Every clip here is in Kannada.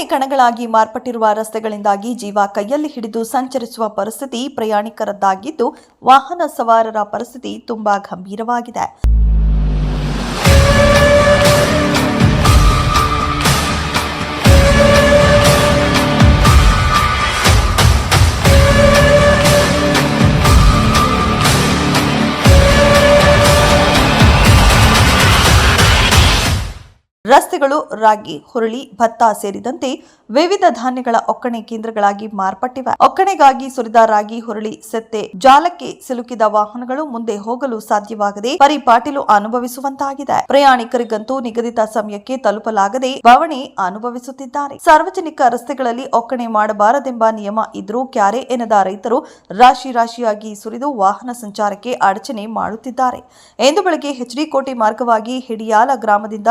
ಒಕ್ಕಣೆ ಕಣಗಳಾಗಿ ಮಾರ್ಪಟ್ಟಿರುವ ರಸ್ತೆಗಳಿಂದಾಗಿ ಜೀವ ಕೈಯಲ್ಲಿ ಹಿಡಿದು ಸಂಚರಿಸುವ ಪರಿಸ್ಥಿತಿ ಪ್ರಯಾಣಿಕರದ್ದಾಗಿದ್ದು ವಾಹನ ಸವಾರರ ಪರಿಸ್ಥಿತಿ ತುಂಬಾ ಗಂಭೀರವಾಗಿದೆ. ರಸ್ತೆಗಳು, ರಾಗಿ, ಹುರುಳಿ, ಭತ್ತ ಸೇರಿದಂತೆ ವಿವಿಧ ಧಾನ್ಯಗಳ ಒಕ್ಕಣೆ ಕೇಂದ್ರಗಳಾಗಿ ಮಾರ್ಪಟ್ಟಿವೆ. ಒಕ್ಕಣೆಗಾಗಿ ಸುರಿದ ರಾಗಿ, ಹುರುಳಿ, ಸೆತ್ತೆ, ಜಾಲಕ್ಕೆ ಸಿಲುಕಿದ ವಾಹನಗಳು ಮುಂದೆ ಹೋಗಲು ಸಾಧ್ಯವಾಗದೆ ಪರಿಪಾಟಿಲು ಅನುಭವಿಸುವಂತಾಗಿದೆ. ಪ್ರಯಾಣಿಕರಿಗಂತೂ ನಿಗದಿತ ಸಮಯಕ್ಕೆ ತಲುಪಲಾಗದೆ ಬವಣೆ ಅನುಭವಿಸುತ್ತಿದ್ದಾರೆ. ಸಾರ್ವಜನಿಕ ರಸ್ತೆಗಳಲ್ಲಿ ಒಕ್ಕಣೆ ಮಾಡಬಾರದೆಂಬ ನಿಯಮ ಇದ್ರೂ ಕ್ಯಾರೆ ಎನ್ನದ ರೈತರು ರಾಶಿ ರಾಶಿಯಾಗಿ ಸುರಿದು ವಾಹನ ಸಂಚಾರಕ್ಕೆ ಅಡಚಣೆ ಮಾಡುತ್ತಿದ್ದಾರೆ. ಎಂದು ಬೆಳಗ್ಗೆ ಹೆಚ್ಡಿಕೋಟೆ ಕೋಟೆ ಮಾರ್ಗವಾಗಿ ಹಿಡಿಯಾಲ ಗ್ರಾಮದಿಂದ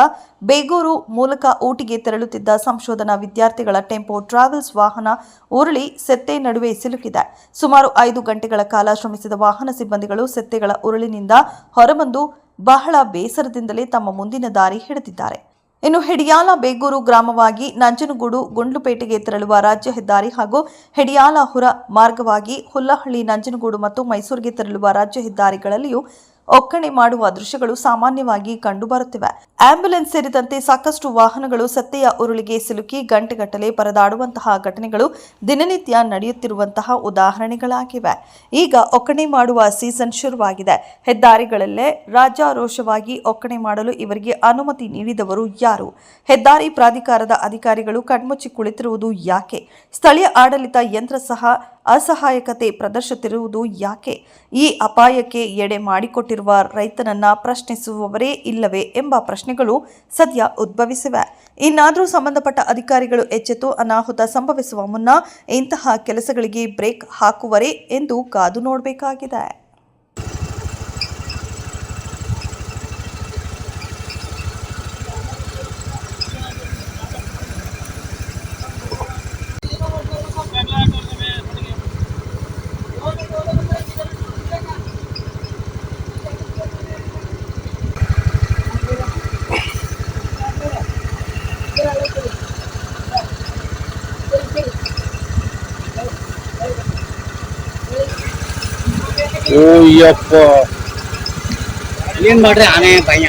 ಬೇಗೂರು ಮೂಲಕ ಊಟಿಗೆ ತೆರಳುತ್ತಿದ್ದ ಸಂಶೋಧನಾ ವಿದ್ಯಾರ್ಥಿಗಳ ಟೆಂಪೋ ಟ್ರಾವೆಲ್ಸ್ ವಾಹನ ಉರುಳಿ ಸೆತ್ತೆ ನಡುವೆ ಸಿಲುಕಿದೆ. ಸುಮಾರು ಐದು ಗಂಟೆಗಳ ಕಾಲ ಶ್ರಮಿಸಿದ ವಾಹನ ಸಿಬ್ಬಂದಿಗಳು ಸೆತ್ತೆಗಳ ಉರುಳಿನಿಂದ ಹೊರಬಂದು ಬಹಳ ಬೇಸರದಿಂದಲೇ ತಮ್ಮ ಮುಂದಿನ ದಾರಿ ಹಿಡಿದಿದ್ದಾರೆ. ಇನ್ನು ಹೆಡಿಯಾಲ ಬೇಗೂರು ಗ್ರಾಮವಾಗಿ ನಂಜನಗೂಡು ಗುಂಡ್ಲುಪೇಟೆಗೆ ತೆರಳುವ ರಾಜ್ಯ ಹೆದ್ದಾರಿ ಹಾಗೂ ಹೆಡಿಯಾಲ ಹುರ ಮಾರ್ಗವಾಗಿ ಹುಲ್ಲಹಳ್ಳಿ, ನಂಜನಗೂಡು ಮತ್ತು ಮೈಸೂರಿಗೆ ತೆರಳುವ ರಾಜ್ಯ ಹೆದ್ದಾರಿಗಳಲ್ಲಿಯೂ ಒಕ್ಕಣೆ ಮಾಡುವ ದೃಶ್ಯಗಳು ಸಾಮಾನ್ಯವಾಗಿ ಕಂಡುಬರುತ್ತಿವೆ. ಆಂಬ್ಯುಲೆನ್ಸ್ ಸೇರಿದಂತೆ ಸಾಕಷ್ಟು ವಾಹನಗಳು ಸತ್ತೆಯ ಉರುಳಿಗೆ ಸಿಲುಕಿ ಗಂಟೆಗಟ್ಟಲೆ ಪರದಾಡುವಂತಹ ಘಟನೆಗಳು ದಿನನಿತ್ಯ ನಡೆಯುತ್ತಿರುವಂತಹ ಉದಾಹರಣೆಗಳಾಗಿವೆ. ಈಗ ಒಕ್ಕಣೆ ಮಾಡುವ ಸೀಸನ್ ಶುರುವಾಗಿದೆ. ಹೆದ್ದಾರಿಗಳಲ್ಲೇ ರಾಜ್ಯಾರೋಷವಾಗಿ ಒಕ್ಕಣೆ ಮಾಡಲು ಇವರಿಗೆ ಅನುಮತಿ ನೀಡಿದವರು ಯಾರು? ಹೆದ್ದಾರಿ ಪ್ರಾಧಿಕಾರದ ಅಧಿಕಾರಿಗಳು ಕಣ್ಮುಚ್ಚಿ ಕುಳಿತಿರುವುದು ಯಾಕೆ? ಸ್ಥಳೀಯ ಆಡಳಿತ ಯಂತ್ರ ಸಹ ಅಸಹಾಯಕತೆ ಪ್ರದರ್ಶಿಸುತ್ತಿರುವುದು ಯಾಕೆ? ಈ ಅಪಾಯಕ್ಕೆ ಎಡೆ ಮಾಡಿಕೊಟ್ಟಿರುವ ರೈತನನ್ನ ಪ್ರಶ್ನಿಸುವವರೇ ಇಲ್ಲವೇ ಎಂಬ ಪ್ರಶ್ನೆಗಳು ಸದ್ಯ ಉದ್ಭವಿಸಿವೆ. ಇನ್ನಾದರೂ ಸಂಬಂಧಪಟ್ಟ ಅಧಿಕಾರಿಗಳು ಎಚ್ಚೆತ್ತು ಅನಾಹುತ ಸಂಭವಿಸುವ ಮುನ್ನ ಇಂತಹ ಕೆಲಸಗಳಿಗೆ ಬ್ರೇಕ್ ಹಾಕುವರೇ ಎಂದು ಕಾದು ನೋಡಬೇಕಾಗಿದೆ. ಓ ಯಪ್ಪ ಏನ್ ಮಾಡ್ರಿ ಆನೆ ಭಯ